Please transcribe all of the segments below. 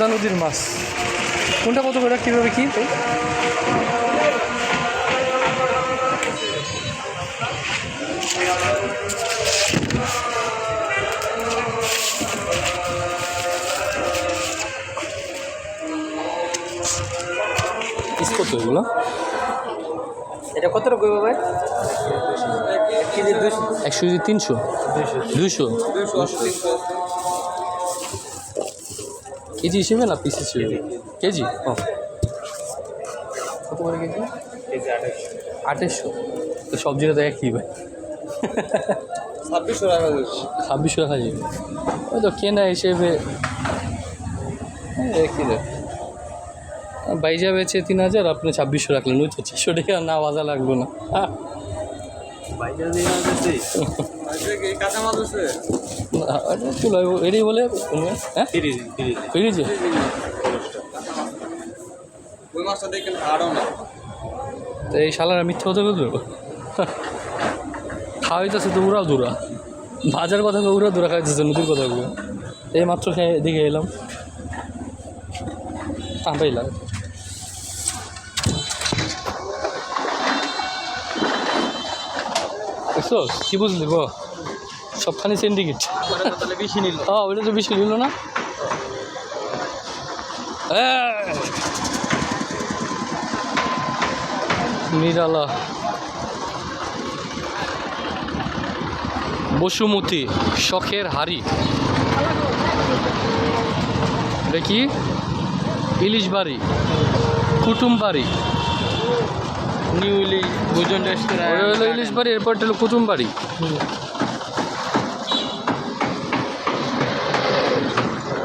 পদ্মা নদীর মাছ। কোনটা কত করে কীভাবে কি? পিস কত এগুলো? এটা কত রকম ভাই? দুশো একশো কেজি তিনশো? দুইশো। কেজি হিসেবে না পিস হিসেবে? কেজি? ও। কত করে কেজি? আঠাশশো তো সব জায়গা তো একই ভাই। ছাব্বিশশো টাকা ছাব্বিশশো টাকা যাবে ওই তো কেনা হিসেবে। হ্যাঁ, একই রে বাইজা বেচে তিন হাজার আপনি ছাব্বিশশো রাখলেন ওই তো চারশো টাকা না বাজা লাগল না। এই শালারা মিথ্যা কথা বলবে খাওয়াইতেছে তো উড়া দুরা ভাজার কথা উড়া দুরা খাইতেছে নদীর কথা এই মাত্র খেয়ে দেখে এলাম। টানটাই লাগে দেখছ? কি বুঝলি গো? সবখানে সিন্ডিকেট হ্যাঁ ওইটা তো বেশি নিল না! নিরালা। বসুমতী, শখের হাড়ি। দেখি ইলিশ বাড়ি। কুটুম বাড়ি। নিউ ইলিশ। ভোজন ওটা হলো রেস্টুরেন্ট ইলিশ বাড়ি এরপর হলো কুটুম বাড়ি।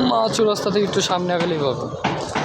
মাছ রাস্তা থেকে একটু সামনে আগেলেই পাবো